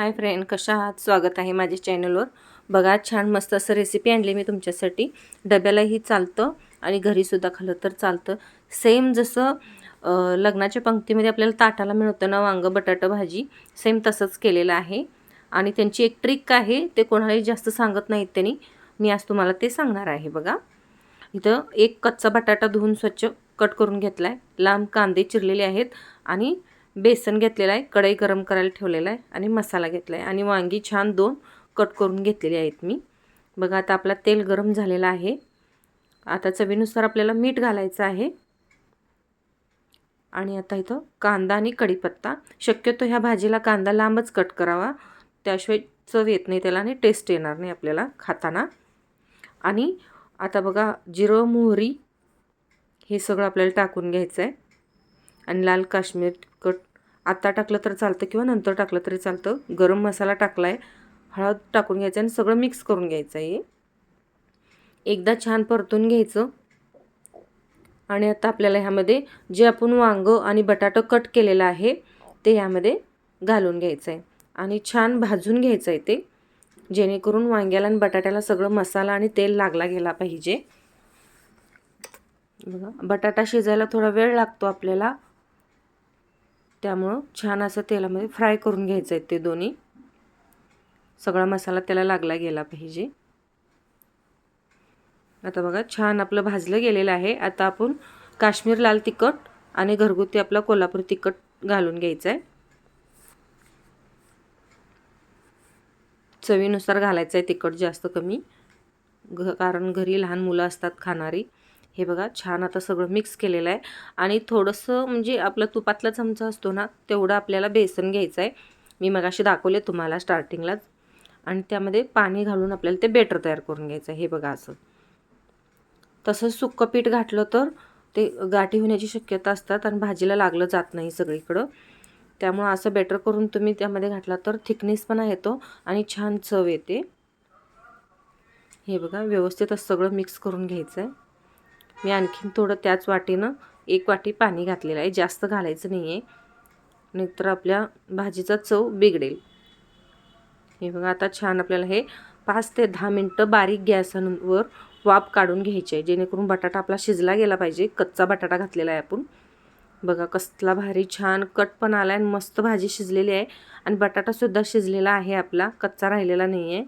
Hi friend कशा आहात? स्वागत आहे माझ्या चॅनलवर. बघा छान मस्त असं रेसिपी आणली मी तुमच्यासाठी. डब्यालाही चालतं आणि घरीसुद्धा खाल्लं तर चालतं. सेम जसं लग्नाच्या पंक्तीमध्ये आपल्याला ताटाला मिळतं ना वांगं बटाटा भाजी सेम तसंच केलेलं आहे. आणि त्यांची एक ट्रिक आहे ते कोणालाही जास्त सांगत नाहीत त्यांनी. मी आज तुम्हाला ते सांगणार आहे बघा. इथं एक कच्चा बटाटा धुवून स्वच्छ कट करून घेतला आहे लांब कांदे चिरलेले आहेत आणि बेसन घेतलेलं आहे कढई गरम करायला ठेवलेला आहे आणि मसाला घेतला आहे. आणि वांगी छान दोन कट करून घेतलेली आहेत मी. बघा आता आपला तेल गरम झालेलं आहे. आता चवीनुसार आपल्याला मीठ घालायचं आहे. आणि आता इथं कांदा आणि कढीपत्ता. शक्यतो ह्या भाजीला कांदा लांबच कट करावा. त्याशिवाय चव येत नाही त्याला आणि टेस्ट येणार नाही आपल्याला खाताना. आणि आता बघा जिरं मोहरी हे सगळं आपल्याला टाकून घ्यायचं आहे. आणि लाल काश्मीर तिखट आत्ता टाकलं तर चालतं किंवा नंतर टाकलं तरी चालतं. गरम मसाला टाकला आहे हळद टाकून घ्यायचं आणि सगळं मिक्स करून घ्यायचं आहे. एकदा छान परतून घ्यायचं. आणि आता आपल्याला ह्यामध्ये जे आपण वांगं आणि बटाटं कट केलेलं आहे ते ह्यामध्ये घालून घ्यायचं आहे आणि छान भाजून घ्यायचं आहे ते. जेणेकरून वांग्याला आणि बटाट्याला सगळं मसाला आणि तेल लागला गेला पाहिजे. बघा बटाटा शिजायला थोडा वेळ लागतो आपल्याला. त्यामुळं छान असं तेलामध्ये फ्राय करून घ्यायचं आहे ते दोन्ही. सगळा मसाला त्याला लागला गेला पाहिजे. आता बघा छान आपलं भाजलं गेलेलं आहे. आता आपण काश्मीर लाल तिखट आणि घरगुती आपला कोल्हापूर तिखट घालून घ्यायचं आहे चवीनुसार घालायचं आहे तिखट जास्त कमी. घ कारण घरी लहान मुलं असतात खाणारी. हे बघा छान आता सगळं मिक्स केलेलं आहे. आणि थोडंसं म्हणजे आपला तुपातला चमचा असतो ना तेवढं आपल्याला बेसन घ्यायचं आहे मी मगाशी दाखवले तुम्हाला स्टार्टिंगलाच आणि त्यामध्ये पाणी घालून आपल्याला ते बेटर तयार करून घ्यायचं आहे हे बघा असं. तसंच सुक्कं पीठ घातलं तर ते गाठी होण्याची शक्यता असतात आणि भाजीला लागलं जात नाही सगळीकडं. त्यामुळं असं बेटर करून तुम्ही त्यामध्ये घातला तर थिकनेसपणा येतो आणि छान चव येते. हे बघा व्यवस्थित सगळं मिक्स करून घ्यायचं आहे मी आणखीन थोडं त्याच वाटीनं एक वाटी पाणी घातलेलं आहे. जास्त घालायचं नाही आहे नाहीतर आपल्या भाजीचा चव बिघडेल. हे बघा आता छान आपल्याला हे पाच ते दहा मिनटं बारीक गॅसवर वाफ काढून घ्यायची आहे. जेणेकरून बटाटा आपला शिजला गेला पाहिजे. कच्चा बटाटा घातलेला आहे आपण. बघा कसला भारी छान कट पण आला आहे आणि मस्त भाजी शिजलेली आहे. आणि बटाटासुद्धा शिजलेला आहे आपला. कच्चा राहिलेला नाही आहे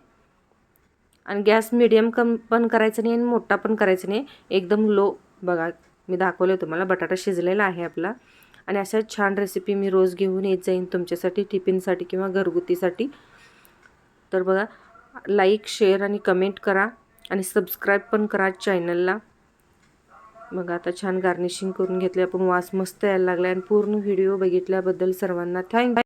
आणि गॅस मिडियम कम पण करायचं नाही आणि मोठा पण करायचं नाही. एकदम लो बघा मी दाखवले तुम्हाला. बटाटा शिजलेला आहे आपला. आणि अशा छान रेसिपी मी रोज घेऊन येत जाईन तुमच्यासाठी टिफिनसाठी किंवा घरगुतीसाठी. तर बघा लाईक शेअर आणि कमेंट करा आणि सबस्क्राईब पण करा चॅनलला बघा आता छान गार्निशिंग करून घेतले आपण वास मस्त यायला लागला आणि पूर्ण व्हिडिओ बघितल्याबद्दल सर्वांना थँक